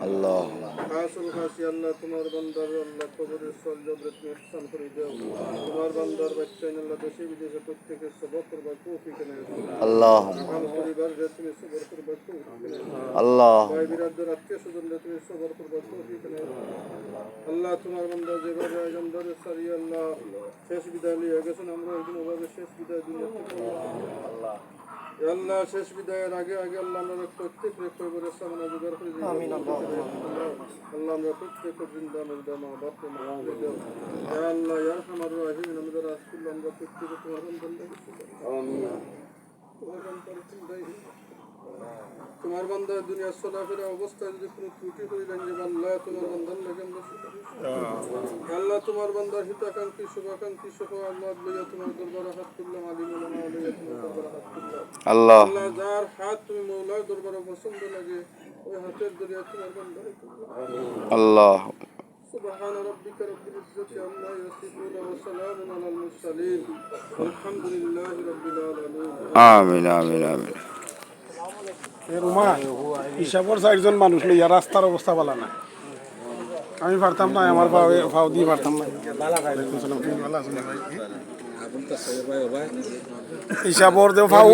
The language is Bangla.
আল্লাহ আমরা কিছুর হাদিয়া আল্লাহ তোমার বান্দার আল্লাহ কবরের সল জবরে তুমি ইহসান করে দাও। তোমার বান্দার বাচ্চা আল্লাহ দেশে বিদেশে প্রত্যেকের সবর করবার তৌফিক এনে আল্লাহ আমার পরিবারের তুমি সবর করবার তৌফিক এনে আল্লাহ ভাই বিরাটদের আত্মীয় স্বজনদের তুমি সবর করবার তৌফিক এনে আল্লাহ তোমার বান্দা যেভাবে আয়োজন ধরে সারি আল্লাহ শেষ বিদায় লিয়ে গেছেন আমরা ওভাবে শেষ বিদায় আল্লাহ আল্লাহ শেষ বিদায়ের আগে আগে আল্লাহ আমরা প্রত্যেক রেখে সামনে জোগাড় করে আল্লাহ। আমরা প্রত্যেক জিন্দা মুর্দা মা বাপ আল্লাহ আমার রাহিম আমাদের রাসূল আমরা প্রত্যেক তোমার তোমার বান্দা দুনিয়ার চলাফেরা অবস্থায় যদি কোনো ত্রুটি হইলেন যে আল্লাহ তোমার বন্ধন লাগে আল্লাহ তোমার বান্দার হিতাকাঙ্ক্ষী শুভাকাঙ্ক্ষী সহ আল্লাহ তোমার দরবারে হাত তুললাম আলিম আল্লাহ আল্লাহ যার হাত তুমি মৌলার দরবারে পছন্দ লাগে ওই হাতের দরিয়া তোমার বান্দারে আল্লাহ سبحان ربك رب العزة عما يصفون وسلام على المرسلين والحمد لله رب العالمين আমিন আমিন আমিন রুমা হিসাবর চারজন মানুষ লইয়া রাস্তার অবস্থা ভালো না আমি পারতাম না আমার ভাও ভাও দিয়ে পারতাম না। হিসাবর দেও ভাও।